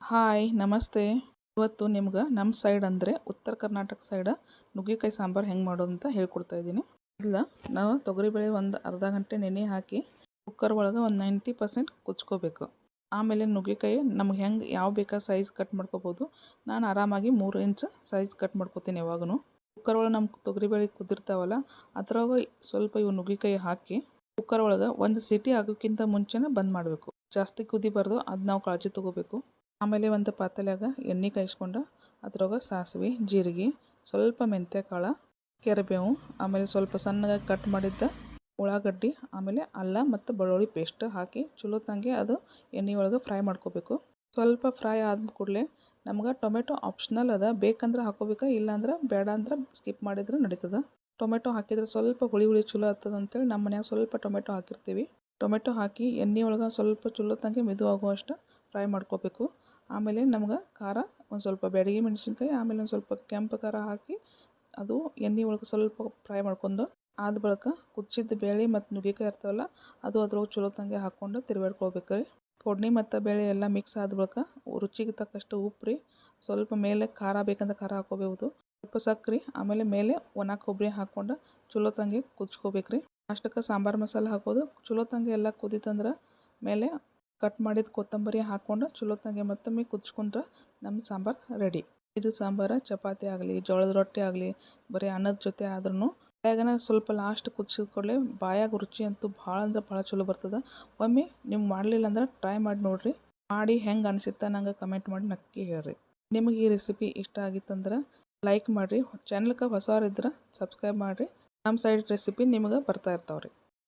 Hi, ನಮಸ್ತೆ. ಇವತ್ತು ನಿಮ್ಗೆ ನಮ್ಮ ಸೈಡ್ ಅಂದರೆ ಉತ್ತರ ಕರ್ನಾಟಕ ಸೈಡ ನುಗ್ಗೆಕಾಯಿ ಸಾಂಬಾರು ಹೆಂಗೆ ಮಾಡೋದು ಅಂತ ಹೇಳ್ಕೊಡ್ತಾ ಇದ್ದೀನಿ. ಇಲ್ಲ ನಾವು ತೊಗರಿಬೇಳೆ ಒಂದು ಅರ್ಧ ಗಂಟೆ ನೆನೆ ಹಾಕಿ ಕುಕ್ಕರ್ ಒಳಗೆ ಒಂದು ನೈಂಟಿ ಪರ್ಸೆಂಟ್ ಕುಚ್ಕೋಬೇಕು ಆಮೇಲೆ ನುಗ್ಗೆಕಾಯಿ ನಮ್ಗೆ ಹೆಂಗೆ ಯಾವ ಬೇಕಾ ಸೈಜ್ ಕಟ್ ಮಾಡ್ಕೋಬೋದು. ನಾನು ಆರಾಮಾಗಿ ಮೂರು ಇಂಚ್ ಸೈಜ್ ಕಟ್ ಮಾಡ್ಕೋತೀನಿ ಯಾವಾಗೂ ಕುಕ್ಕರ್ ಒಳಗೆ ನಮ್ಮ ತೊಗರಿಬೇಳೆ ಕುದಿರ್ತಾವಲ್ಲ, ಅದ್ರೊಳಗೆ ಸ್ವಲ್ಪ ಇವು ನುಗ್ಗೆಕಾಯಿ ಹಾಕಿ ಕುಕ್ಕರ್ ಒಳಗೆ ಒಂದು ಸಿಟಿ ಆಗೋಕ್ಕಿಂತ ಮುಂಚೆನೇ ಬಂದ್ ಮಾಡಬೇಕು. ಜಾಸ್ತಿ ಕುದಿಬಾರ್ದು, ಅದು ನಾವು ಕಾಳಜಿ ತೊಗೋಬೇಕು. ಆಮೇಲೆ ಒಂದು ಪಾತ್ರೆಯಾಗ ಎಣ್ಣೆ ಕಾಯಿಸ್ಕೊಂಡು, ಅದ್ರೊಳಗೆ ಸಾಸಿವೆ, ಜೀರಿಗೆ, ಸ್ವಲ್ಪ ಮೆಂತ್ಯ ಕಾಳು ಕರಿಬೇವು, ಆಮೇಲೆ ಸ್ವಲ್ಪ ಸಣ್ಣಗಾಗಿ ಕಟ್ ಮಾಡಿದ್ದ ಉಳ್ಳಾಗಡ್ಡಿ, ಆಮೇಲೆ ಅಲ್ಲ ಮತ್ತು ಬೆಳ್ಳುಳ್ಳಿ ಪೇಸ್ಟ್ ಹಾಕಿ ಚಲೋತ್ತಂಗೆ ಅದು ಎಣ್ಣೆ ಒಳಗೆ ಫ್ರೈ ಮಾಡ್ಕೋಬೇಕು. ಸ್ವಲ್ಪ ಫ್ರೈ ಆದ ಕೂಡಲೇ ನಮ್ಗೆ ಟೊಮೆಟೊ ಆಪ್ಷನಲ್ ಅದ, ಬೇಕಂದ್ರೆ ಹಾಕೋಬೇಕು, ಇಲ್ಲಾಂದ್ರೆ ಬೇಡ ಅಂದ್ರೆ ಸ್ಕಿಪ್ ಮಾಡಿದ್ರೆ ನಡೀತದೆ. ಟೊಮೆಟೊ ಹಾಕಿದ್ರೆ ಸ್ವಲ್ಪ ಹುಳಿ ಹುಳಿ ಚಲೋ ಆಗ್ತದೆ ಅಂತೇಳಿ ನಮ್ಮ ಮನ್ಯಾಗ ಸ್ವಲ್ಪ ಟೊಮೆಟೊ ಹಾಕಿರ್ತೀವಿ. ಟೊಮೆಟೊ ಹಾಕಿ ಎಣ್ಣೆ ಒಳಗೆ ಸ್ವಲ್ಪ ಚಲೋತ್ತಂಗೆ ಮೆದು ಆಗುವಷ್ಟು ಫ್ರೈ ಮಾಡ್ಕೋಬೇಕು. ಆಮೇಲೆ ನಮ್ಗೆ ಖಾರ ಒಂದು ಸ್ವಲ್ಪ ಬ್ಯಾಡಗಿ ಮೆಣಸಿನ್ಕಾಯಿ, ಆಮೇಲೆ ಒಂದು ಸ್ವಲ್ಪ ಕೆಂಪು ಖಾರ ಹಾಕಿ ಅದು ಎಣ್ಣೆ ಒಳಗೆ ಸ್ವಲ್ಪ ಫ್ರೈ ಮಾಡ್ಕೊಂಡು ಆದ ಬಳಿಕ ಕುಚ್ಚಿದ ಬೇಳೆ ಮತ್ತು ನುಗ್ಗೆಕಾಯಿ ಇರ್ತಾವಲ್ಲ ಅದು ಅದ್ರೊಳಗೆ ಚಲೋ ತಂಗೆ ಹಾಕ್ಕೊಂಡು ತಿರ್ಗಾಡ್ಕೊಳ್ಬೇಕು ರೀ. ಫೋಡ್ನಿ ಮತ್ತು ಬೇಳೆ ಎಲ್ಲ ಮಿಕ್ಸ್ ಆದ ಬಳಿಕ ರುಚಿಗೆ ತಕ್ಕಷ್ಟು ಉಪ್ಪು ರೀ. ಸ್ವಲ್ಪ ಮೇಲೆ ಖಾರ ಬೇಕಂದ್ರೆ ಖಾರ ಹಾಕೋಬೇಕು ಸ್ವಲ್ಪ ಸಕ್ರೆ ಆಮೇಲೆ ಮೇಲೆ ಒಣ ಕೊಬ್ಬರಿ ಹಾಕ್ಕೊಂಡು ಚಲೋ ತಂಗೆ ಕುಚ್ಕೋಬೇಕು ರೀ. ಅಷ್ಟಕ್ಕೆ ಸಾಂಬಾರು ಮಸಾಲೆ ಹಾಕೋದು. ಚಲೋ ತಂಗೆ ಎಲ್ಲ ಕುದೀತಂದ್ರೆ ಮೇಲೆ ಕಟ್ ಮಾಡಿದ ಕೊತ್ತಂಬರಿ ಹಾಕ್ಕೊಂಡು ಚಲೋತ್ತಂಗೆ ಮತ್ತೊಮ್ಮೆ ಕುದಿಸ್ಕೊಂಡ್ರೆ ನಮ್ಮ ಸಾಂಬಾರು ರೆಡಿ ಇದು ಸಾಂಬಾರು, ಚಪಾತಿ ಆಗಲಿ, ಜೋಳದ ರೊಟ್ಟಿ ಆಗಲಿ, ಬರೀ ಅನ್ನದ ಜೊತೆ ಆದ್ರೂ ಬಾಯಾಗನ ಸ್ವಲ್ಪ ಲಾಸ್ಟ್ ಕುದಿಸಿದ ಕೂಡಲೇ ಬಾಯಾಗ ರುಚಿ ಅಂತೂ ಭಾಳ ಅಂದ್ರೆ ಭಾಳ ಚಲೋ ಬರ್ತದೆ. ಒಮ್ಮೆ ನೀವು ಮಾಡಲಿಲ್ಲ ಅಂದ್ರೆ ಟ್ರೈ ಮಾಡಿ ನೋಡಿರಿ. ಮಾಡಿ ಹೆಂಗೆ ಅನಿಸುತ್ತೆ ನಂಗೆ ಕಮೆಂಟ್ ಮಾಡಿ ನಕ್ಕಿ ಹೇಳ್ರಿ. ನಿಮಗೆ ಈ ರೆಸಿಪಿ ಇಷ್ಟ ಆಗಿತ್ತಂದ್ರೆ ಲೈಕ್ ಮಾಡಿರಿ. ಚಾನಲ್ಗೆ ಹೊಸವರಿದ್ರೆ ಸಬ್ಸ್ಕ್ರೈಬ್ ಮಾಡಿರಿ. ನಮ್ಮ ಸೈಡ್ ರೆಸಿಪಿ ನಿಮಗೆ ಬರ್ತಾ ಇರ್ತಾವೆ ರೀ